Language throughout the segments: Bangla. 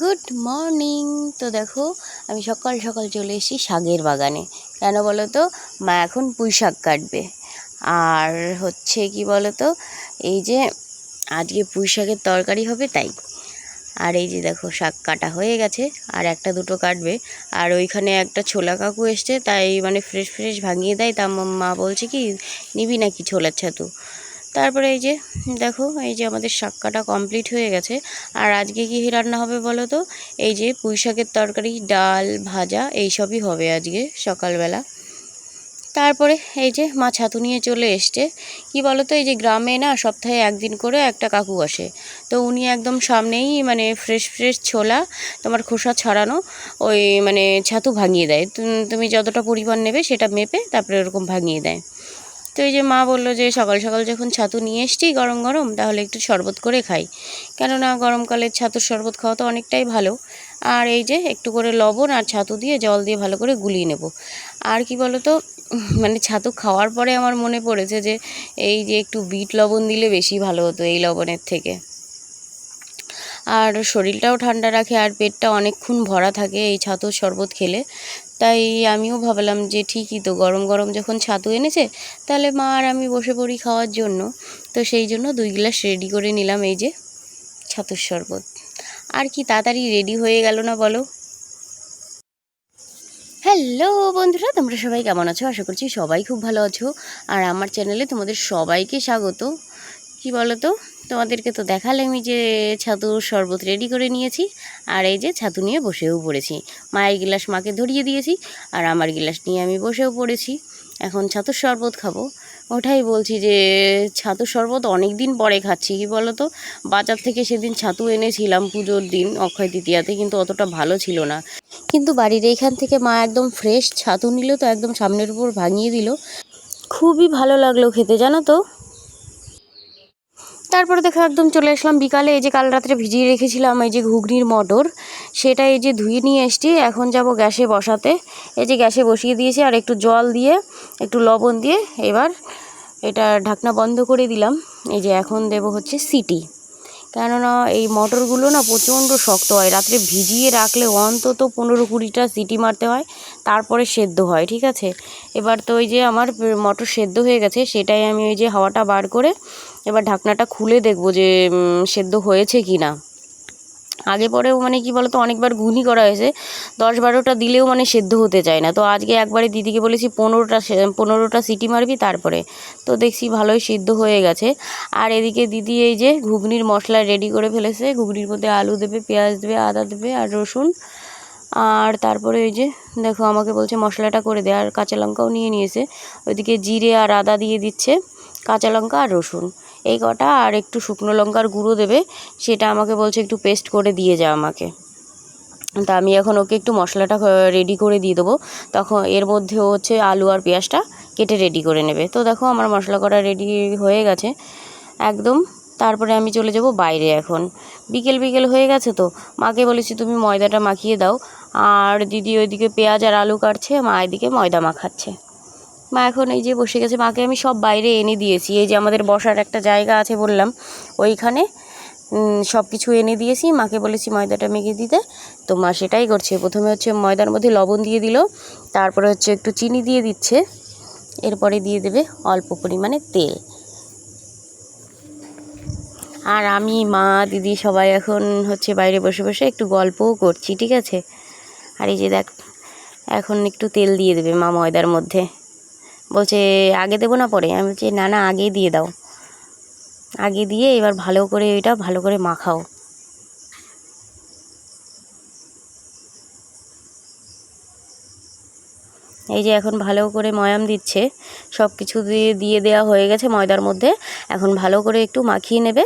গুড মর্নিং তো দেখো, আমি সকাল সকাল চলে এসেছি শাকের বাগানে। কেন বলো তো মা এখন পুঁই শাক কাটবে। আর হচ্ছে কি বলো তো এই যে আজকে পুঁই শাকের তরকারি হবে তাই। আর এই যে দেখো, শাক কাটা হয়ে গেছে, আর একটা দুটো কাটবে। আর ওইখানে একটা ছোলা কাকু এসছে, তাই মানে ফ্রেশ ফ্রেশ ভাঙিয়ে দেয়। তা মা বলছে কি, নিবি নাকি ছোলার ছাতু? তারপরে এই যে, দেখো, এই যে আমাদের শাক কাটা কমপ্লিট হয়ে গেছে। আর আজকে কি রান্না হবে বলো তো? এই যে পুঁই শাকের তরকারি, ডাল, ভাজা, এই সবই হবে আজকে সকালবেলা। তারপরে এই যে মা ছাতু নিয়ে চলে এসছে। কি বলো তো এই যে গ্রামে না সপ্তাহে একদিন করে একটা কাকু আসে। তো উনি একদম সামনেই মানে ফ্রেশ ফ্রেশ ছোলা, তোমার খোসা ছাড়ানো, ওই মানে ছাতু ভাঙিয়ে দেয়। তুমি যতটা পরিমাণ নেবে সেটা মেপে তারপরে ওরকম ভাঙিয়ে দেয়। তো এই যে মা বলল যে সকাল সকাল যখন ছাতু নিয়ে এসছি গরম গরম, তাহলে একটু শরবত করে খাই। কেননা গরমকালে ছাতুর শরবত খাওয়া তো অনেকটাই ভালো। আর এই যে একটু করে লবণ আর ছাতু দিয়ে জল দিয়ে ভালো করে গুলিয়ে নেব। আর কি বলো তো মানে ছাতু খাওয়ার পরে আমার মনে পড়েছে যে, এই যে একটু বিট লবণ দিলে বেশি ভালো হতো এই লবণের থেকে। আর শরীরটাও ঠান্ডা রাখে আর পেটটা অনেকক্ষণ ভরা থাকে এই ছাতুর শরবত খেলে। তাই আমিও ভাবলাম যে ঠিকই তো, গরম গরম যখন ছাতু এনেছে, তাহলে মা আর আমি বসে পড়ি খাওয়ার জন্য। তো সেই জন্য দুই গ্লাস রেডি করে নিলাম এই যে ছাতুর শরবত। আর কি তাড়াতাড়ি রেডি হয়ে গেল না বলো? হ্যালো বন্ধুরা, তোমরা সবাই কেমন আছো? আশা করছি সবাই খুব ভালো আছো। আর আমার চ্যানেলে তোমাদের সবাইকে স্বাগত। কি বলো তো তোমাদেরকে তো দেখালামই যে ছাতুর শরবত রেডি করে নিয়েছি, আর এই যে ছাতু নিয়ে বসেও পড়েছি। মায়ের গিলাস মাকে ধরিয়ে দিয়েছি, আর আমার গিলাস নিয়ে আমি বসেও পড়েছি। এখন ছাতুর শরবত খাব। ওটাই বলছি যে, ছাতুর শরবত অনেক দিন পরে খাচ্ছি, কি বলো তো বাজার থেকে সেদিন ছাতু এনেছিলাম পুজোর দিন, অক্ষয় তৃতীয়াতে, কিন্তু অতটা ভালো ছিল না। কিন্তু বাড়ির এইখান থেকে মা একদম ফ্রেশ ছাতু নিল, তো একদম সামনের উপর ভাঙিয়ে দিল। খুবই ভালো লাগল খেতে, জানো তো? তারপরে দেখো একদম চলে আসলাম বিকালে, এই যে কাল রাত্রে ভিজিয়ে রেখেছিলাম এই যে ঘুগনির মটর, সেটা এই যে ধুয়ে নিয়ে এসছি, এখন যাব গ্যাসে বসাতে। এই যে গ্যাসে বসিয়ে দিয়েছি, আর একটু জল দিয়ে, একটু লবণ দিয়ে এবার এটা ঢাকনা বন্ধ করে দিলাম। এই যে এখন দেব হচ্ছে সিটি। কেননা এই মটরগুলো না প্রচণ্ড শক্ত হয়, রাত্রে ভিজিয়ে রাখলে অন্তত পনেরো কুড়িটা সিটি মারতে হয়, তারপরে সেদ্ধ হয়, ঠিক আছে? এবার তো ওই যে আমার মটর সেদ্ধ হয়ে গেছে, সেটাই আমি ওই যে হাওয়াটা বার করে এবার ঢাকনাটা খুলে দেখব যে সেদ্ধ হয়েছে কি না আগে পরেও মানে কি বলতো, অনেকবার ঘুগনি করা হয়েছে, দশ বারোটা দিলেও মানে সেদ্ধ হতে চায় না। তো আজকে একবারে দিদিকে বলেছি, পনেরোটা পনেরোটা সিটি মারবি তারপরে। তো দেখছি ভালোই সিদ্ধ হয়ে গেছে। আর এদিকে দিদি এই যে ঘুগনির মশলা রেডি করে ফেলেছে। ঘুগনির মধ্যে আলু দেবে, পেঁয়াজ দেবে, আদা দেবে আর রসুন। আর তারপরে এই যে, দেখো আমাকে বলছে মশলাটা করে দে। আর কাঁচা লঙ্কাও নিয়ে নিয়েছে। ওইদিকে জিরে আর আদা দিয়ে দিচ্ছে, কাঁচা লঙ্কা আর রসুন। এই কটা, আর একটু শুকনো লঙ্কার গুঁড়ো দেবে, সেটা আমাকে বলছে একটু পেস্ট করে দিয়ে যা আমাকে। তা আমি এখন ওকে একটু মশলাটা রেডি করে দিয়ে দেবো। তখন এর মধ্যে হচ্ছে আলু আর পেঁয়াজটা কেটে রেডি করে নেবে। তো দেখো আমার মশলা করা রেডি হয়ে গেছে। একদম। তারপরে আমি চলে যাব বাইরে এখন। বিকেল বিকেল হয়ে গেছে তো। মাকে বলেছি তুমি ময়দাটা মাখিয়ে দাও। আর দিদি ওইদিকে পেঁয়াজ আর আলু কাটছে, মা এদিকে ময়দা মাখাচ্ছে। মা এখন এই যে বসে গেছে, মাকে আমি সব বাইরে এনে দিয়েছি। এই যে আমাদের বসার একটা জায়গা আছে বললাম, ওইখানে সব কিছু এনে দিয়েছি। মাকে বলেছি, ময়দাটা মেখে দিতে। তো মা সেটাই করছে। প্রথমে হচ্ছে ময়দার মধ্যে লবণ দিয়ে দিল, তারপরে হচ্ছে একটু চিনি দিয়ে দিচ্ছে, এরপরে দিয়ে দেবে অল্প পরিমাণে তেল। আর আমি, মা, দিদি সবাই এখন হচ্ছে বাইরে বসে বসে একটু গল্পও করছি, ঠিক আছে? আর এই যে দেখ, এখন একটু তেল দিয়ে দেবে মা ময়দার মধ্যে। বলছে, আগে দেবো না পরে? আমি বলছি, না না, আগেই দিয়ে দাও। আগে দিয়ে এবার ভালো করে এটা ভালো করে মাখাও। এই যে এখন ভালো করে ময়াম দিচ্ছে সব কিছু দিয়ে দিয়ে দেওয়া হয়ে গেছে ময়দার মধ্যে। এখন ভালো করে একটু মাখিয়ে নেবে,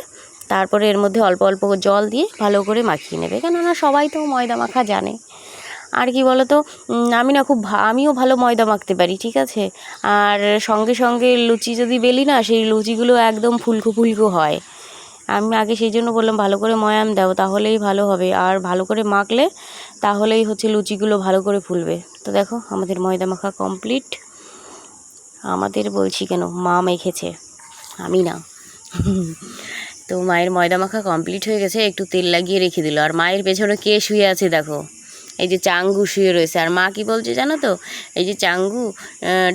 তারপরে এর মধ্যে অল্প অল্প জল দিয়ে ভালো করে মাখিয়ে নেবে। কেননা সবাই তো ময়দা মাখা জানে। আর কি বলো তো আমি না খুব আমিও ভালো ময়দা মাখতে পারি, ঠিক আছে? আর সঙ্গে সঙ্গে লুচি যদি বেলি না, সেই লুচিগুলো একদম ফুলকো ফুলকো হয়। আমি আগে সেই জন্য বললাম, ভালো করে ময়াম দাও, তাহলেই ভালো হবে। আর ভালো করে মাখলে, তাহলেই হচ্ছে লুচিগুলো ভালো করে ফুলবে। তো দেখো, আমাদের ময়দা মাখা কমপ্লিট। আমাদের বলছি কেন, মা মেখেছে, আমি না। তো মায়ের ময়দা মাখা কমপ্লিট হয়ে গেছে, একটু তেল লাগিয়ে রেখে দিল। আর মায়ের পেছনে কে শুয়ে আছে, দেখো। এই যে চাঙ্গু শুয়ে রয়েছে। আর মা কি বলছে জানো তো? এই যে চাঙ্গু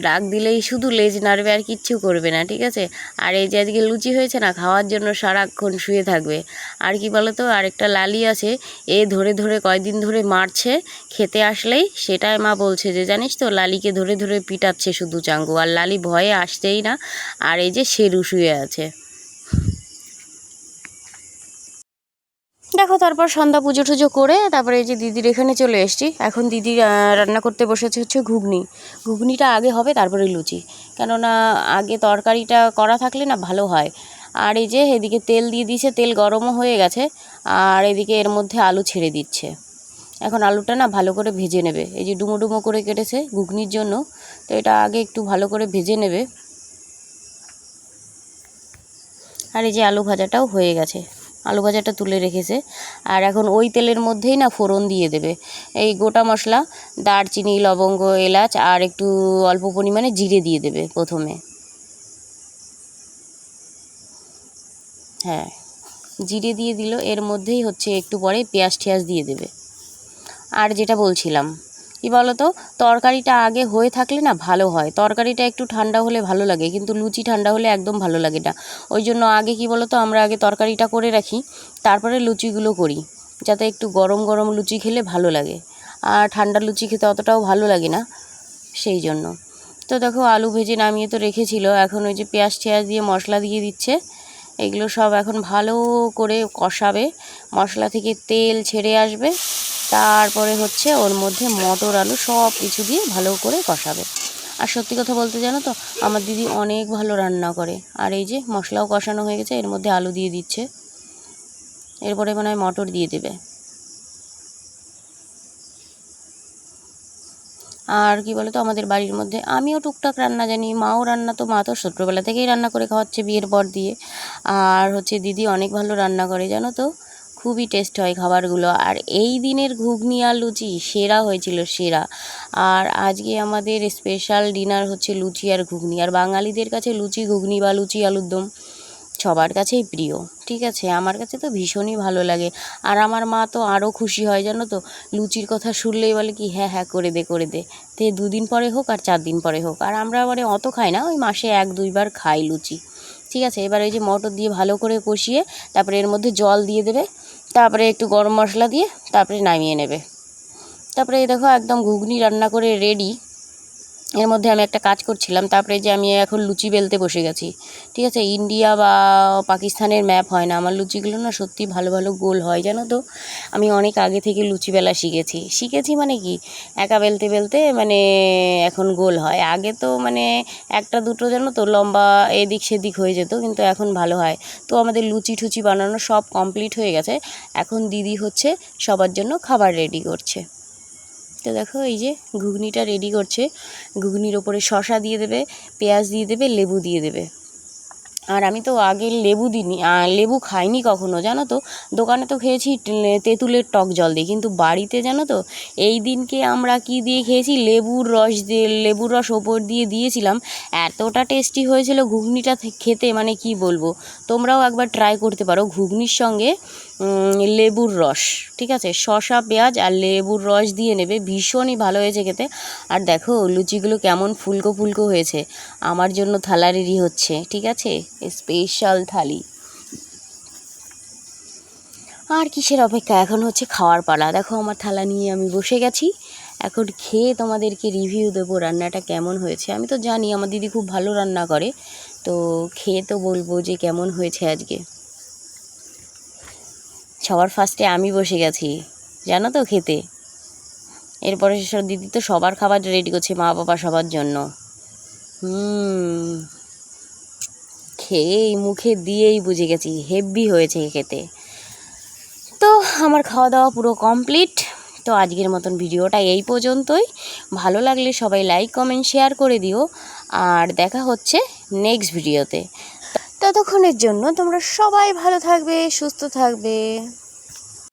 ডাক দিলেই শুধু লেজ নাড়বে আর কিচ্ছু করবে না, ঠিক আছে? আর এই যে আজকে লুচি হয়েছে না, খাওয়ার জন্য সারাক্ষণ শুয়ে থাকবে। আর কি বলো তো আরেকটা লালি আছে, এ ধরে ধরে কয়দিন ধরে মারছে, খেতে আসলেই সেটাই মা বলছে যে, জানিস তো, লালিকে ধরে ধরে পিটাচ্ছে শুধু চাঙ্গু। আর লালি ভয়ে আসছেই না। আর এই যে শেরু শুয়ে আছে। দেখো, তারপর সন্ধ্যা পুজো টুজো করে তারপরে এই যে দিদির এখানে চলে এসেছি। এখন দিদি রান্না করতে বসেছে হচ্ছে ঘুগনি। ঘুগনিটা আগে হবে, তারপরে লুচি। কেননা, আগে তরকারিটা করা থাকলে না ভালো হয়। আর এই যে এদিকে তেল দিয়ে দিয়েছে, তেল গরমও হয়ে গেছে, আর এদিকে এর মধ্যে আলু ছেড়ে দিচ্ছে। এখন আলুটা না ভালো করে ভেজে নেবে। এই যে ডুমো ডুমো করে কেটেছে ঘুগনির জন্য, তো এটা আগে একটু ভালো করে ভেজে নেবে। আর এই যে আলু ভাজাটাও হয়ে গেছে। আলু ভাজাটা তুলে রেখেছে। আর এখন ওই তেলের মধ্যেই না ফোড়ন দিয়ে দেবে। এই গোটা মশলা, দারচিনি, লবঙ্গ, এলাচ আর একটু অল্প পরিমাণে জিরে দিয়ে দেবে প্রথমে। হ্যাঁ জিরে দিয়ে দিল। এর মধ্যেই হচ্ছে একটু পরে পেঁয়াজ টেয়াজ দিয়ে দেবে। আর যেটা বলছিলাম কি বলো তো তরকারিটা আগে হয়ে থাকলে না ভালো হয়। তরকারিটা একটু ঠান্ডা হলে ভালো লাগে, কিন্তু লুচি ঠান্ডা হলে একদম ভালো লাগে না। ওই জন্য আগে কি বলো তো আমরা আগে তরকারিটা করে রাখি, তারপরে লুচিগুলো করি, যাতে একটু গরম গরম লুচি খেলে ভালো লাগে। আর ঠান্ডা লুচি খেতে অতটাও ভালো লাগে না, সেই জন্য। তো দেখো, আলু ভেজে নামিয়ে তো রেখেছিল, এখন ওই যে পেঁয়াজ টেয়াজ দিয়ে মশলা দিয়ে দিচ্ছে। এগুলো সব এখন ভালো করে কষাবে, মশলা থেকে তেল ছেড়ে আসবে তারপরে হচ্ছে ওর মধ্যে মটর আলু সব কিছু দিয়ে ভালো করে কষাবে। আর সত্যি কথা বলতে জানো তো, আমার দিদি অনেক ভালো রান্না করে। আর এই যে মশলাও কষানো হয়ে গেছে, এর মধ্যে আলু দিয়ে দিচ্ছে। এরপরে মনে হয় মটর দিয়ে দেবে। আর কি বলতো, আমাদের বাড়ির মধ্যে, আমিও টুকটাক রান্না জানি, মাও রান্না তো, মা তো ছোট্টবেলা থেকেই রান্না করে খাওয়াচ্ছে বিয়ের পর দিয়ে। আর হচ্ছে দিদি অনেক ভালো রান্না করে, জানো তো? খুবই টেস্ট হয় খাবারগুলো। আর এই দিনের ঘুগনি আর লুচি সেরা হয়েছিল, সেরা। আর আজকে আমাদের স্পেশাল ডিনার হচ্ছে লুচি আর ঘুগনি। আর বাঙালিদের কাছে লুচি, ঘুগনি বা লুচি আলুর দম সবার কাছেই প্রিয়, ঠিক আছে? আমার কাছে তো ভীষণই ভালো লাগে। আর আমার মা তো আরও খুশি হয়, জানো তো? লুচির কথা শুনলেই বলে কি হ্যাঁ হ্যাঁ করে দে করে দে। তে দুদিন পরে হোক আর চার দিন পরে হোক। আর আমরা মানে অত খাই না, ওই মাসে এক দুইবার খাই লুচি, ঠিক আছে? এবার ওই যে মটর দিয়ে ভালো করে কষিয়ে, তারপরে এর মধ্যে জল দিয়ে দেবে। তারপরে একটু গরম মশলা দিয়ে তারপরে নামিয়ে নেবে। তারপরে এই দেখো একদম ঘুগনি রান্না করে রেডি এর মধ্যে আমি একটা কাজ করছিলাম, তারপরে যে আমি এখন লুচি বেলতে বসে গেছি। ঠিক আছে, ইন্ডিয়া বা পাকিস্তানের ম্যাপ হয় না, আমার লুচিগুলো না সত্যি ভালো ভালো গোল হয়, জানো তো? আমি অনেক আগে থেকে লুচি বেলা শিখেছি। শিখেছি মানে কি? একা বেলতে বেলতে মানে এখন গোল হয়। আগে তো মানে একটা দুটো জানো তো, লম্বা এদিক সেদিক হয়ে যেত, কিন্তু এখন ভালো হয়। তো আমাদের লুচি টুচি বানানো সব কমপ্লিট হয়ে গেছে। এখন দিদি হচ্ছে সবার জন্য খাবার রেডি করছে। তো দেখো এই যে ঘুগনিটা রেডি করছে। ঘুগনির ওপরে শশা দিয়ে দেবে, পেঁয়াজ দিয়ে দেবে, লেবু দিয়ে দেবে। আর আমি তো আগে লেবু দিইনি লেবু খাইনি কখনো, জানো তো? দোকানে তো খেয়েছি তেঁতুলের টক জল দিয়ে। কিন্তু বাড়িতে জানো তো, এই দিনকে আমরা কি দিয়ে খেয়েছি? লেবুর রস দিয়ে, লেবুর রস ওপর দিয়ে দিয়েছিলাম। এতটা টেস্টি হয়েছিল ঘুগনিটা খেতে মানে কি বলব? তোমরাও একবার ট্রাই করতে পারো ঘুগনির সঙ্গে। লেবুর রস, ঠিক আছে? শসা, পেঁয়াজ আর লেবুর রস দিয়ে নেবে। ভীষণই ভালো হয়েছে খেতে। আর দেখো, লুচিগুলো কেমন ফুলকো ফুলকো হয়েছে। আমার জন্য থালা রেডি হচ্ছে, ঠিক আছে? স্পেশাল থালি। আর কিসের অপেক্ষা? এখন হচ্ছে খাওয়ার পালা। দেখো, আমার থালা নিয়ে আমি বসে গেছি। এখন খেয়ে তোমাদেরকে রিভিউ দেবো রান্নাটা কেমন হয়েছে। আমি তো জানি, আমার দিদি খুব ভালো রান্না করে। তো খেয়ে তো বলব যে কেমন হয়েছে আজকে। সবার ফার্স্টে আমি বসে গেছি, জানো তো খেতে। এরপরে সেসব দিদি তো সবার খাবার রেডি করছে মা বাবা সবার জন্য। হুম, খেয়েই মুখে দিয়েই বুঝে গেছি হেভি হয়েছে খেতে। তো আমার খাওয়া দাওয়া পুরো কমপ্লিট তো আজকের মতন ভিডিওটা এই পর্যন্তই। ভালো লাগলে সবাই লাইক কমেন্ট শেয়ার করে দিও। আর দেখা হচ্ছে নেক্সট ভিডিওতে ততক্ষণের জন্য তোমরা সবাই ভালো থাকবে সুস্থ থাকবে।